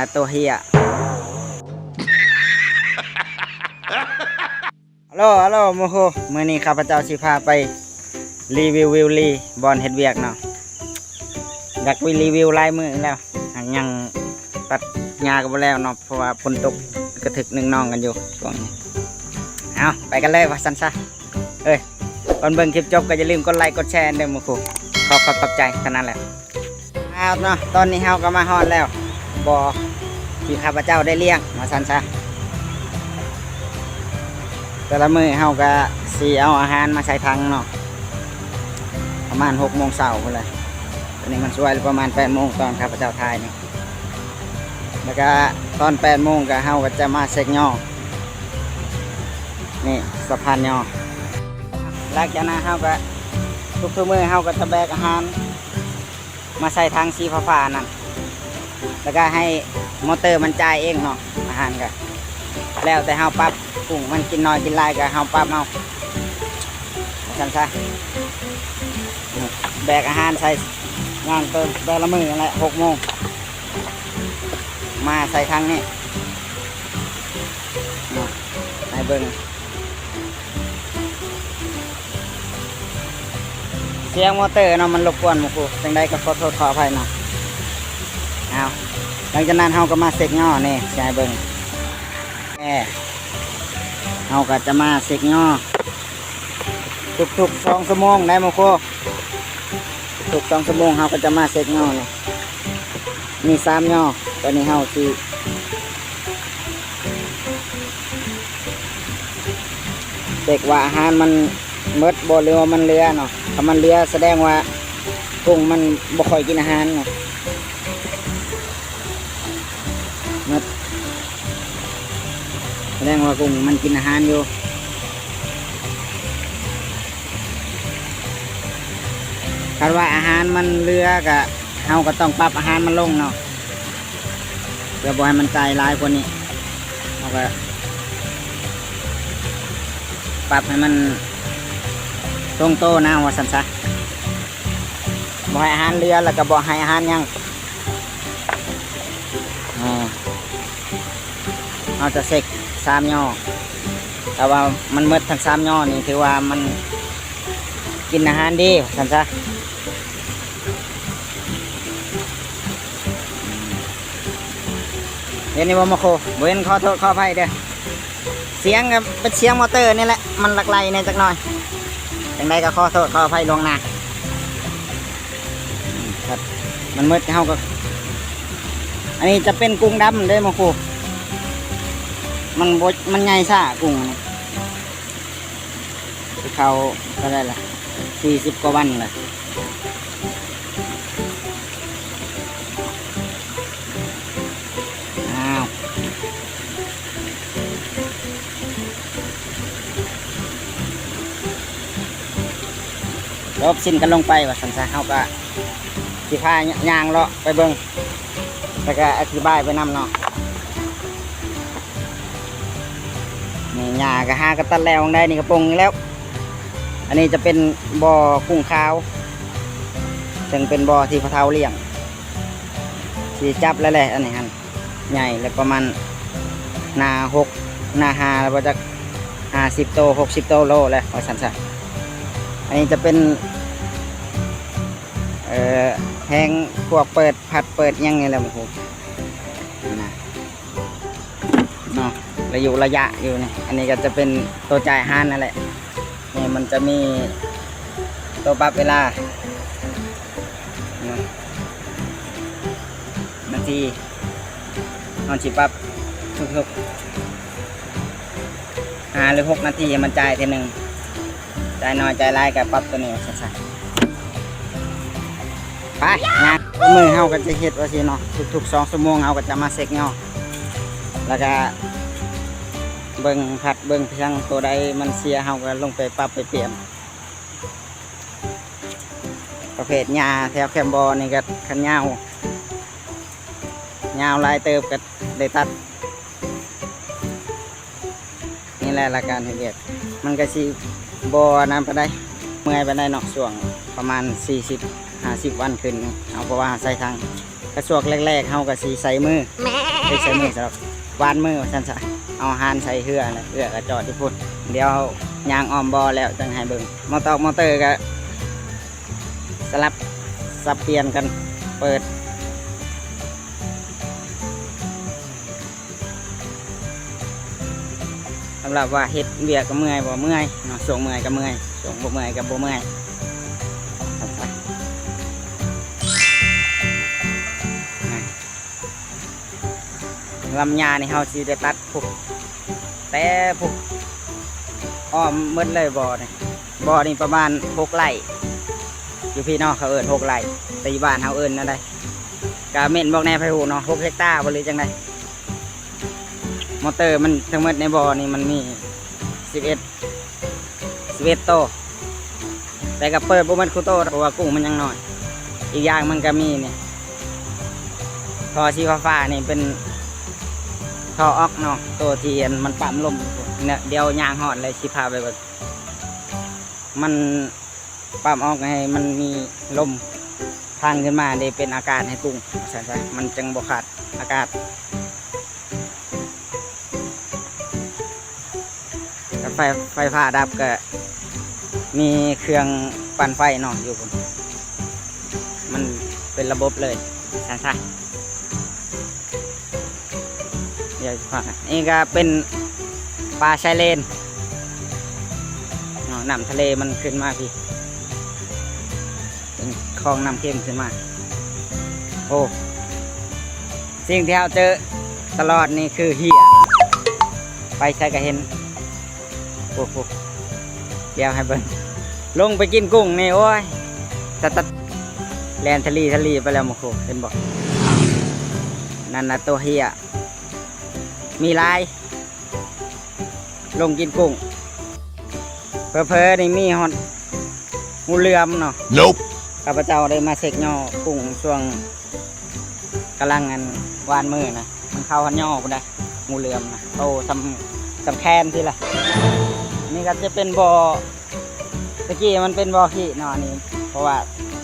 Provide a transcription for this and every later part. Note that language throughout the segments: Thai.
นั่นนะตัวเฮียฮัลโหลฮัลโหลโมโหมื่อนี้ข้าพเจ้าสิพาไปรีวิววิวลีบอลเฮ็ดเวียกเนาะอยากไปรีวิวลายมือแล้วหากยังตัดหญ้ากันบ่แล้วเนาะเพราะว่าฝนตกกระถึกหนึ่งน้องกันอยู่ช่วงนี้เอาไปกันเลยว่าสันซะเอ้ยก่อนเบิ่งคลิปจบก็อย่าลืมกดไลค์กดแชร์เด้อโมโหขอขอบขอบใจเท่านั้นแหละเอาเนาะตอนนี้เฮาก็มาฮอดแล้วบ่อ ที่ข้าพเจ้าได้เลี้ยงมาสันซะแต่ละมือเฮาก็สีเอาอาหารมาใส่ถังเนาะประมาณหกโมงเช้าเลยตอนนี้มันสวยประมาณแปดโมงตอนข้าพเจ้าทายนี่แล้วก็ตอนแปดโมงก็เฮาก็จะมาเซ็กย่อนี่สะพานย่อหลังจากนั้นเฮาก็ทุกๆมือเฮาก็จะแบกอาหาร มาใส่ถังสีฟ้าๆนั่น แล้วก็ให้มอเตอร์มันจ่ายเองเนาะอาหารก็แล้วแต่เฮาปรับกุ้งมันกินน้อยกินหลายก็เฮาปรับเอาจังซะแบกอาหารใส่งานเติมแต่ละมืออะไรหกโมงมาใส่ทางนี้นี่ให้เบิ่งเสียงมอเตอร์เนาะมันรบกวนหมูกูจังได้ก็ขอโทษขออภัยเนาะ หลังจากนั้นเฮาก็มาเสกย่อนี่ใช่เบิงแม่เราก็จะมาเสกย่อทุกๆสองชั่วโมงได้โมโคทุกสองชั่วโมงเราก็จะมาเสกย่อนี่มีสามย่อตอนนี้เราสิเด็กว่าอาหารมันเมดบ่หรือว่ามันเหลือเนาะถ้ามันเหลือแสดงว่ากุ้งมันบ่ค่อยกินอาหารเนาะ แสดงว่ากุ้งมันกินอาหารอยู่คาดว่าอาหารมันเรือกะเฮาก็ต้องปรับอาหารมันลงเนาะเพื่อบ่ให้มันใจร้ายกว่านี้เราก็ปรับให้มันตรงโตนะว่าสันซะบ่ให้อาหารเรือแล้วก็บ่ให้อาหารยังอ่าเราจะเสก สามย่อแต่ว่ามันเมดทั้งสามย่อนี่ถือว่ามันกินอาหารดีสันซะเดี๋ยวนี้บ่มาโคเห็นขอโทษขออภัยเด้อเสียงก็เป็นเสียงมอเตอร์นี่แหละมันหลักไหลในจักหน่อยจังใดก็ขอโทษขออภัยลวงหน้าครับมันมืดเฮาก็ อันนี้จะเป็นกุ้งดำเด้อมาโค มันบดมันใหญ่ซ่ากุ้งเขาก็ได้ละสี่สิบกว่าวันเลยอ้าวลบสิ้นกันลงไปว่าสันซะเขาก็สิพายางเลาะไปเบิงแล้วก็อธิบายไปนำเนาะ หญ้าก็หากระตัดแล้วได้นี่กระปงแล้ว อันนี้จะเป็นบ่อกุ้งขาว ซึ่งเป็นบ่อที่พระเทาเลี้ยงสีจับแล้วแหละอันนี้ฮันใหญ่แล้วประมาณนาหกนาหาแล้วจะห้าสิบโตหกสิบโตโลแล้วว่าสันสะอันนี้จะเป็นเอ่อแห้งพวกเปิดผัดเปิดยังไงแล้วผมนะ ระยุระยะอยู่นี่อันนี้ก็จะเป็นตัวจ่ายห้านนั่นแหละนี่มันจะมีตัวปรับเวลานี่นาทีนอนฉีปรับทุกๆห้าหรือหกนาทีมันจ่ายทีหนึ่งจ่ายน้อยจ่ายหลายกับปรับตัวนี้สั้นๆไปงานมือเฮาก็จะเฮ็ดว่าสิเนาะทุกๆสองชั่วโมงเฮาก็จะมาเซ็กเงาแล้วก็ เบิ่งผัดเบิ่งเพียงตัวใดมันเสียเฮาก็ลงไปปรับไปเปลี่ยน ประเภทหญ้าแถวแคมบอนี่ก็ขันยาวยาวหลายเติบก็ได้ตัด นี่แหละละการเฮ็ดเวียกมันก็สิบ่น้ำไปได้ เมื่อยไปได้เนาะช่วงประมาณ 40 50 วันขึ้นนี่เอาเพราะว่าใส่ทางกระสวกแรกๆเฮาก็สิใส่มือไปใส่มือสำหรับวานมือว่าซั่นซะ เอาหานใส่เหือแล้วเหือก็จอดที่พุ่นเดี๋ยวยางอ้อมบอแล้วจังให้เบิ่งมอเตอร์มอเตอร์ก็สลับสับเปลี่ยนกันเปิดสำหรับว่าเฮ็ดเวียกก็เมื่อยบ่เมื่อยเนาะส่งเมื่อยก็เมื่อยส่งบ่เมื่อยก็บ่เมื่อยครับไปนี่ลำยาในเฮาสิได้ตัดพุก แต่พุกอ้อมหมดเลยบ่อนี่บ่อนี่ประมาณ6ไร่อยู่พี่น้องเขาเอิ้น6ไร่ตีบ้านเฮาเอิ้นนั่นได้กะเม่นบอกแน่ไผฮู้เนาะ6เฮกตาร์บรือจังไดมอเตอร์มันทั้งหมดในบ่อนี่มันมี11 11โต แต่ก็เปิดบ่แมันคูโตเพราะว่ากุ้งมันยังน้อย อีกอย่างมันก็มีเนี่ทอชีฟ้าๆนี่เป็น ทอออกเนาะตัวที่อันมันปั๊มลมเนี่ยเดี๋ยวยางหอดเลยสิพาไปเบิ่งมันปั๊มออกให้มันมีลมทางขึ้นมาได้เป็นอากาศให้กุ้งใช่ไหมมันจึงบ่ขาดอากาศไฟไฟฟ้าดับก็มีเครื่องปั่นไฟเนาะอยู่ มันเป็นระบบเลยใช่ในี่ก็เป็นปลาชายเลนน้ำทะเลมันขึ้นมาพี่เป็นคลองน้ำเข้มขึ้นมา โอ้ สิ่งที่เราเจอตลอดนี่คือเหี้ย ไปใช้ก็เห็นโอ้โหเดี๋ยวให้เบิ่งลงไปกินกุ้งนี่โอ้ยตัดตัดแลนทะลีทะลีไปแล้วโมโหเห็นบอก นั่นนะตัวเฮีย มีลาย ลงกินกุ้งเพอเพอๆนี่มีฮอตงูเหลือมเนาะ Nope. ข้าพเจ้าได้มาเช็คย่อกุ้งช่วงกำลังงานวานมือนะมันเข้าหันย่อไปได้งูเหลือมนะโตสำสำแคนที่ละนี่ก็จะเป็นบ่อตะกี้มันเป็นบ่อขี้เนอนนี่เพราะว่า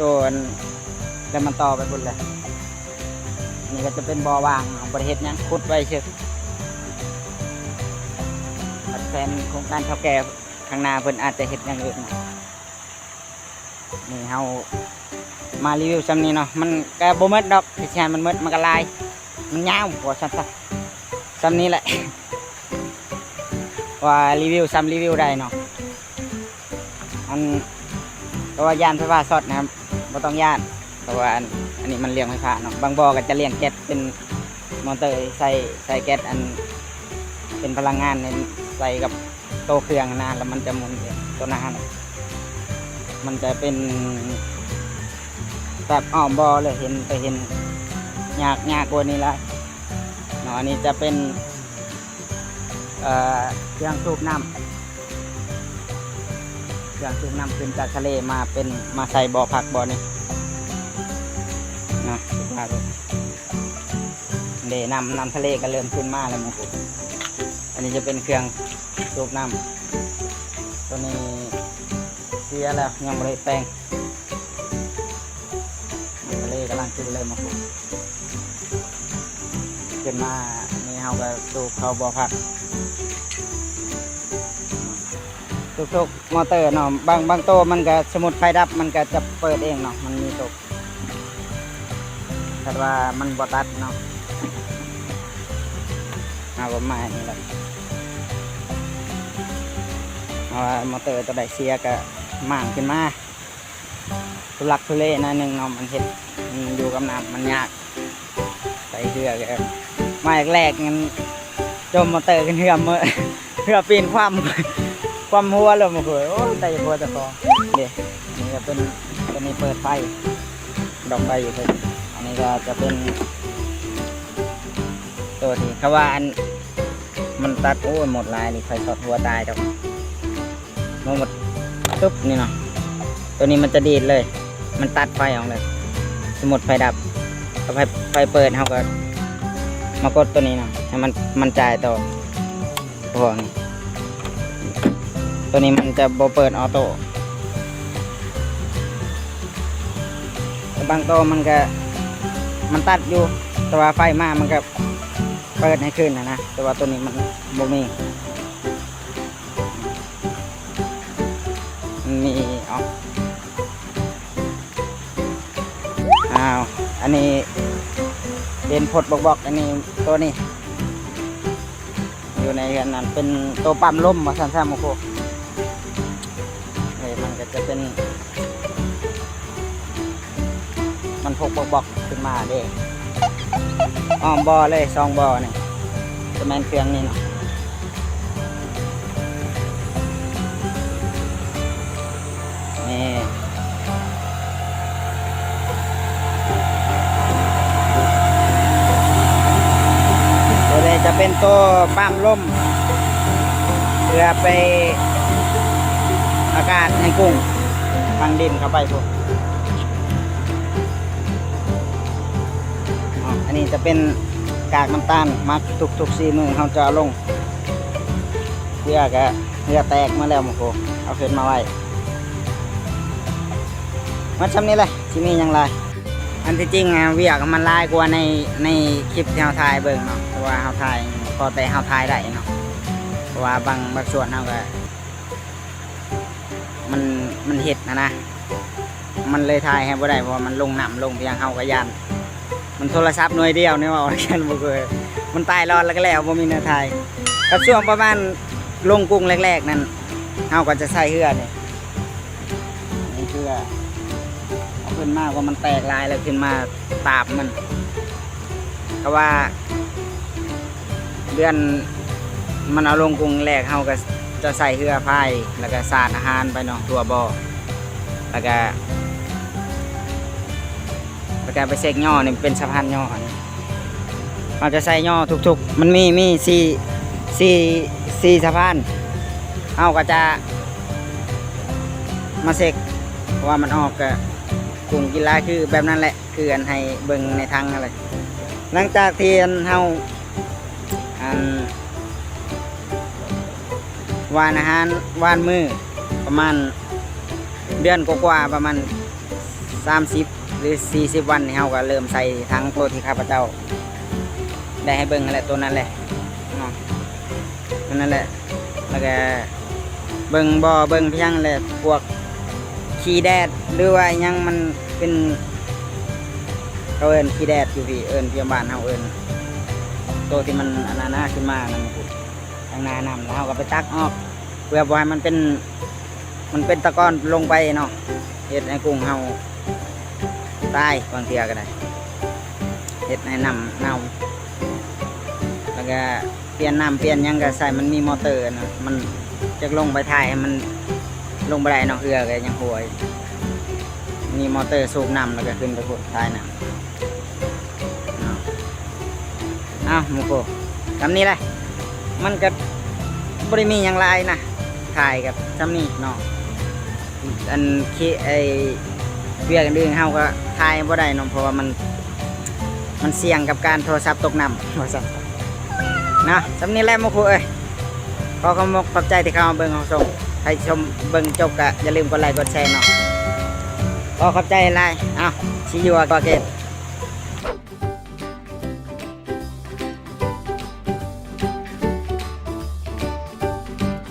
ตัวมันแล้วมันต่อไปบนเลยนี่ก็จะเป็นบ่อว่างของประเทศยังขุดไว้เชื่อ แฟนโครงการเท่าแก่ข้างหน้าเพิ่นอาจจะเห็ดอย่างอื่นนี่เฮามารีวิวซ้ำนี้เนาะมันก็บ่หมดดอกที่แช่มันมดมันก็ลายมันยาวกว่าซ้ำซ้ำนี้แหละ ว่ารีวิวซ้ำรีวิวได้เนาะอันเพราะว่ายานไฟฟ้าสดนะครับไม่ต้องยานเพราะว่าอันอันนี้มันเลี้ยงไฟฟ้าเนาะบางบ่อก็จะเลี้ยงแก๊สเป็นมอเตอร์ใส่ใส่แก๊สอันเป็นพลังงานใน ใส่กับโตเครื่องนะแล้วมันจะหมุนเองตัวนั้นมันจะเป็นแบบอ้อมบ่อเลยเห็นไปเห็นยากยากกว่านี้ละเนาะอันนี้จะเป็นเอ่อเครื่องสูบน้ำเครื่องสูบน้ำขึ้นจากทะเลมาเป็นมาใส่บ่อผักบ่อนี่นะมาดูเดนำน้ำทะเลก็เริ่มขึ้นมาแล้วมั้ง อันนี้จะเป็นเครื่องสูบน้ำตัวนี้เสียแล้วยังไม่ได้แต่งทะเลกำลังขึ้นเลยมาผมขึ้นมานี่เฮาก็สูบเขาบ่อผักทุกๆมอเตอร์เนาะบางบางตัวมันก็สมุดไฟดับมันก็จะเปิดเองเนาะมันมีตกแต่ว่ามันบอตัดเนาะเอาประมาณนี้แหละ มอเตอร์ตัวใดเสียก็หม่างขึ้นมาทุลักทุเลหนะหนึ่งเนาะมันเห็ดมันอยู่กับน้ำมันยากใส่เรือก็มาแรกๆงั้นจมมอเตอร์กันเหือมเมื่อเหือปีนความความหัวเลยมาเผยโอ้ยแต่หัวแต่คอเดี๋ยวนี้ก็เป็นตัวนี้เปิดไฟดอกไฟอยู่เลยอันนี้ก็จะเป็น ตัวที่เขาว่าอันมันตัดโอ้หมดลายนี่ไฟช็อตหัวตายดอกมันหมด ตุ๊บนี่เนาะตัวนี้มันจะดีดเลย มันตัดไฟออกเลย สมมติไฟดับไฟไฟเปิดเขาก็มากดตัวนี้เนาะให้มันมันจ่ายต่อพวกนี้ตัวนี้มันจะโบเปิดออโต้แต่บางตัวมันก็มันตัดอยู่แต่ว่าไฟมามันก็เปิดให้ขึ้นนะนะแต่ว่าตัวนี้มันบ่มี อ้าว อันนี้เป็นพดบอกบอก ๆ อันนี้ตัวนี้ อยู่ในอันนั้นเป็นตัวปั๊มลมมาสั้นๆโมโคเฮ้ยมันก็จะเป็น มันพกบอกบอกๆขึ้นมาเด้อ้อมบอเลยซองบอนี่จะแมนเครื่องนี่เนาะ เป็นตัวปั๊มลมเพื่อไปอากาศให้กุ้งทางดินเข้าไปพวกอ๋ออันนี้จะเป็นกากน้ำตาลมักทุกทุกๆสี่มือเขาจะลงเพื่อกะเพื่อแตกมาแล้วมงโคเอาขึ้นมาไว้มาชำนี้เลยที่มียังไรอันที่จริงอะเวียกมันลายกว่าในในคลิปที่เราถ่ายเบิ่งเนาะ ราะว่าเราถ่ายพอแต่เราถ่ายได้เนาะเพราะว่าบางบางส่วนเราก็มันมันเห็ดนะนะ มันเลยถ่ายให้บ่ได้เพราะว่ามันลงน้ำลงเพียงเฮาก็ยานมันโทรศัพท์หน่วยเดียวเนี่ยว่าฉันบ่เคยมันตายรอดแล้วก็แล้วบ่มีเนื้อไทยก็ช่วงประมาณลงกรุงแรก ๆ นั่นเฮาก็จะใส่เหือนี่นี่เหือเอาขึ้นมาว่ามันแตกลายแล้วขึ้นมาตาบมันก็ว่า เดือนมันเอาลงกรุงแรกเฮาก็จะใส่เหือพายแล้วก็สาดอาหารไปเนาะตัวบ่อแล้วก็แล้วก็ไปเซกย่อนี่เป็นสะพานย่อนเราจะใส่ย่อทุกๆ มันมีมีสี่สี่สี่สะพานเอาก็จะมาเซกเพราะว่ามันออกกับกลุ่มกีฬาคือแบบนั้นแหละคืออันให้เบิ่งในทางอะไรหลังจากที่อันเฮา อันวานอาหารวานมือประมาณเดือนกว่าๆประมาณ30หรือ40วันเฮาก็เริ่มใส่ทั้งตัวที่ข้าพเจ้า ได้ให้เบิ่งนั่นแหละตัวนั้นแหละตัวนั้นแหละแล้วก็เบิ่งบ่อเบิ่งเพียงแหละพวกขี้แดดหรือว่ายังมันเป็นเขาเอินขี้แดดอยู่พี่เอินเพียงบ้านเฮาเอิ้น ตัวที่มันอนนั้นนะขึ้นมานั่นทางหน้านำแล้วเฮาก็ไปตักออกเพื่อบ่ให้มันเป็น มันเป็นตะกอนลงไปเนาะเฮ็ดให้กุ้งเฮาตายบางเทียก็ได้เห็ดให้น้ำเน่าแล้วก็เปลี่ยนน้ำเปลี่ยนยังก็ใส่มันมีมอเตอร์นะมันจะลงไปถ่ายให้มันลงไปได้เนอกเรือก็ยังหวยมีมอเตอร์สูบน้ำแล้วก็ขึ้นไปกดถ่ายน้ำ อ้าหมูโกคำนี้เลยมันก็บริมีอย่างไรนะถ่ายกับจำนี้เนาะอันคีไอเวียกกันดึงเฮาก็ทายบ่ได้เนาะเพราะว่ามันมันเสี่ยงกับการโทรศัพท์ตกน้ำว่าซั่นนะสำนี้แหละมาคุเอ้ยขอขอบขอบใจที่เข้ามาเบิ่งของส่งใครชมเบิ่งจบก็อย่าลืมกดไลค์กดแชร์เนาะขอขอบใจหลายเอ้าชิยูอาก็เกต